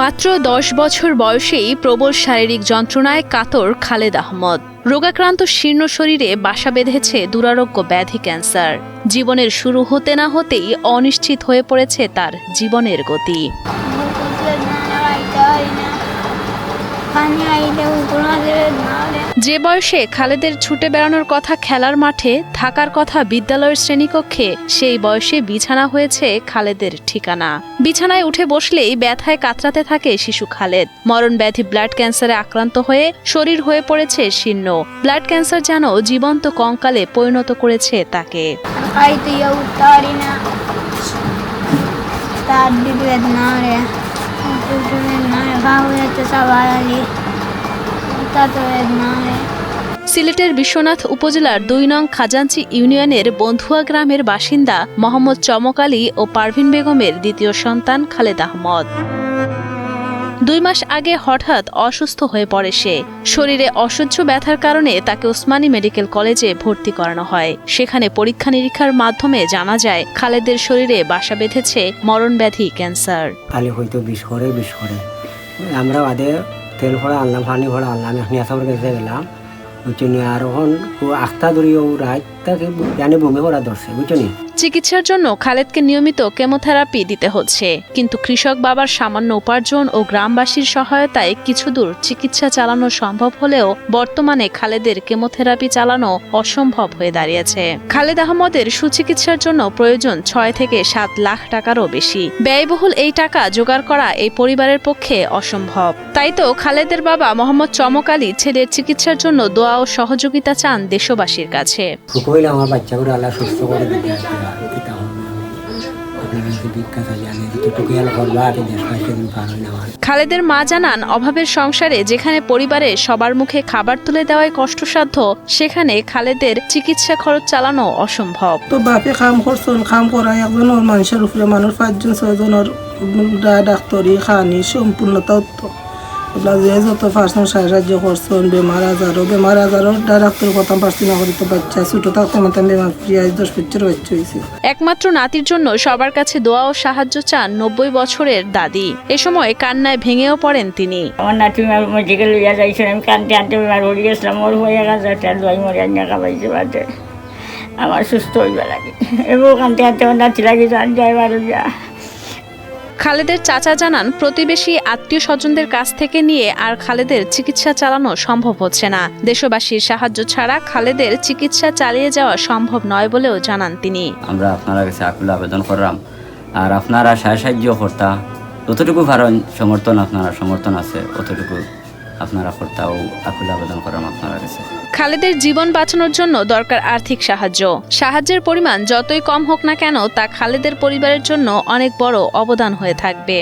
মাত্র দশ বছর বয়সেই প্রবল শারীরিক যন্ত্রণায় কাতর খালেদ আহমদ। রোগাক্রান্ত শীর্ণ শরীরে বাসা বেঁধেছে দুরারোগ্য ব্যাধি ক্যান্সার। জীবনের শুরু হতে না হতেই অনিশ্চিত হয়ে পড়েছে তার জীবনের গতি। পানি আইলে যে বয়সে খালেদের ছুটে বেড়ানোর কথা খেলার মাঠে থাকার কথা বিদ্যালয়ের শ্রেণীকক্ষে, সেই বয়সে বিছানা হয়েছে খালেদের ঠিকানা। বিছানায় উঠে বসলেই ব্যথায় কাতরাতে থাকে শিশু খালেদ। মরণ ব্যাধি ব্লাড ক্যান্সারে আক্রান্ত হয়ে শরীর হয়ে পড়েছে শীর্ণ। ব্লাড ক্যান্সার যেন জীবন্ত কঙ্কালে পরিণত করেছে তাকে। তার সিলেটের বিশ্বনাথ উপজেলার দুই নং খাজাঞ্চি ইউনিয়নের বন্ধুয়া গ্রামের বাসিন্দা মোহাম্মদ চমক আলী ও পারভিন বেগমের দ্বিতীয় সন্তান খালেদ আহমদ। দুই মাস আগে হঠাৎ অসুস্থ হয়ে পড়ে সে। শরীরে অসহ্য ব্যথার কারণে তাকে ওসমানী মেডিকেল কলেজে ভর্তি করানো হয়। সেখানে পরীক্ষা নিরীক্ষার মাধ্যমে জানা যায় খালেদের শরীরে বাসা বেঁধেছে মরণব্যাধি ক্যান্সার। খালি হয়তো বিষ করে বিষ করে। আমরা বাদে তেল ভরা আনলাম পানি ভরা আনলাম এখন এসব কাছে গেলাম। বুঝছ নি আর এখন আস্থা ধরিও রাত তাকে জানি বমি করা ধরছে বুঝছ নি চিকিৎসার জন্য খালেদকে নিয়মিত কেমোথেরাপি দিতে হচ্ছে। কিন্তু কৃষক বাবার সামান্য উপার্জন ও গ্রামবাসীর সহায়তায় কিছু দূর চিকিৎসা চালানো সম্ভব হলেও বর্তমানে খালেদের কেমোথেরাপি চালানো অসম্ভব হয়ে দাঁড়িয়েছে। খালেদ আহমদের সুচিকিৎসার জন্য প্রয়োজন ছয় থেকে সাত লাখ টাকারও বেশি। ব্যয়বহুল এই টাকা জোগাড় করা এই পরিবারের পক্ষে অসম্ভব। তাই তো খালেদের বাবা মোহাম্মদ চমক আলী ছেলের চিকিৎসার জন্য দোয়া ও সহযোগিতা চান দেশবাসীর কাছে। আমার বাচ্চাগুলো আল্লাহ সুস্থ করে দিতে খালেদের মা জানান, অভাবের সংসারে যেখানে পরিবারে সবার মুখে খাবার তুলে দেওয়ায় কষ্টসাধ্য, সেখানে খালেদের চিকিৎসা খরচ চালানো অসম্ভব। তো বাপে কাম করছেন, কাম করা একজন মানুষের উপরে মানুষ পাঁচজন, ছয়জনের ডাক্তারি, খানি সম্পূর্ণতা আপনার যে যত পারছেন সাহায্য করছেন বেমার আজারও বেমার আজারও ডাক্তার কথা পারছি না করি তো বাচ্চা ছোটো থাকতে মাতাম বেমার ফিরে দশ বছর বাচ্চা হয়েছে। একমাত্র নাতির জন্য সবার কাছে দোয়া ও সাহায্য চান নব্বই বছরের দাদি। এ সময় কান্নায় ভেঙেও পড়েন তিনি। আমার নাতি মেডিকেল লইয়া যাইছিল আমি কানতে আনতে বেমার হয়ে গেছিলাম ওর হয়ে গেছে একটা দই মরে আনিয়া খাবাইছে বাদে আমার সুস্থ হইবে লাগে এবং কানতে আনতে আমার নাতি লাগে যান যায় বারো যা। খালেদের চাচা জানান, প্রতিবেশী আত্মীয় স্বজনদের কাছ থেকে নিয়ে আর খালেদের চিকিৎসা চালানো সম্ভব হচ্ছে না। দেশবাসীর সাহায্য ছাড়া খালেদের চিকিৎসা চালিয়ে যাওয়া সম্ভব নয় বলেও জানান তিনি। আমরা আপনার কাছে আকুল আবেদন করলাম। আর আপনারা সাহায্য কর্তা যতটুকু ভারণ সমর্থন আপনারা সমর্থন আছে, অতটুকু আপনারা কর্তাও আকুল আবেদন করার আপনারা কাছে। খালেদের জীবন বাঁচানোর জন্য দরকার আর্থিক সাহায্য। সাহায্যের পরিমাণ যতই কম হোক না কেন, তা খালেদের পরিবারের জন্য অনেক বড় অবদান হয়ে থাকবে।